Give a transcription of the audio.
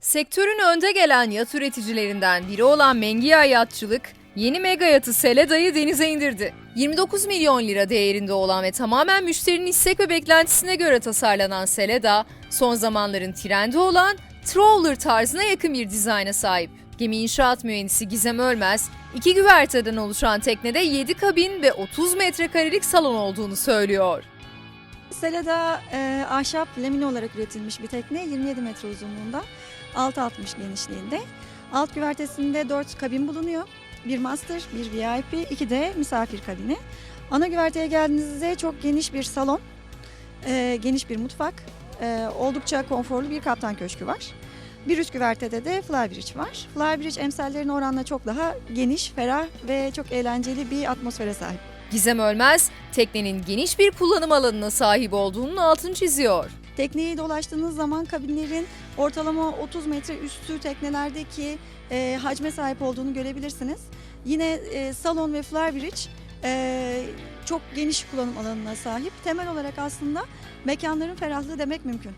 Sektörün önde gelen yat üreticilerinden biri olan Mengia Yatçılık, yeni mega yatı Seleda'yı denize indirdi. 29 milyon lira değerinde olan ve tamamen müşterinin istek ve beklentisine göre tasarlanan Seleda, son zamanların trendi olan trawler tarzına yakın bir dizayna sahip. Gemi inşaat mühendisi Gizem Ölmez, iki güverteden oluşan teknede 7 kabin ve 30 metrekarelik salon olduğunu söylüyor. Seleda e, ahşap lamine olarak üretilmiş bir tekne 27 metre uzunluğunda 6.60 genişliğinde. Alt güvertesinde 4 kabin bulunuyor. Bir master, bir VIP, iki de misafir kabini. Ana güverteye geldiğinizde çok geniş bir salon, e, geniş bir mutfak, e, oldukça konforlu bir kaptan köşkü var. Bir üst güvertede de flybridge var. Flybridge emsallerine oranla çok daha geniş, ferah ve çok eğlenceli bir atmosfere sahip. Gizem Ölmez, teknenin geniş bir kullanım alanına sahip olduğunun altını çiziyor. Tekneyi dolaştığınız zaman kabinlerin ortalama 30 metre üstü teknelerdeki e, hacme sahip olduğunu görebilirsiniz. Yine e, salon ve flybridge e, çok geniş kullanım alanına sahip. Temel olarak aslında mekanların ferahlığı demek mümkün.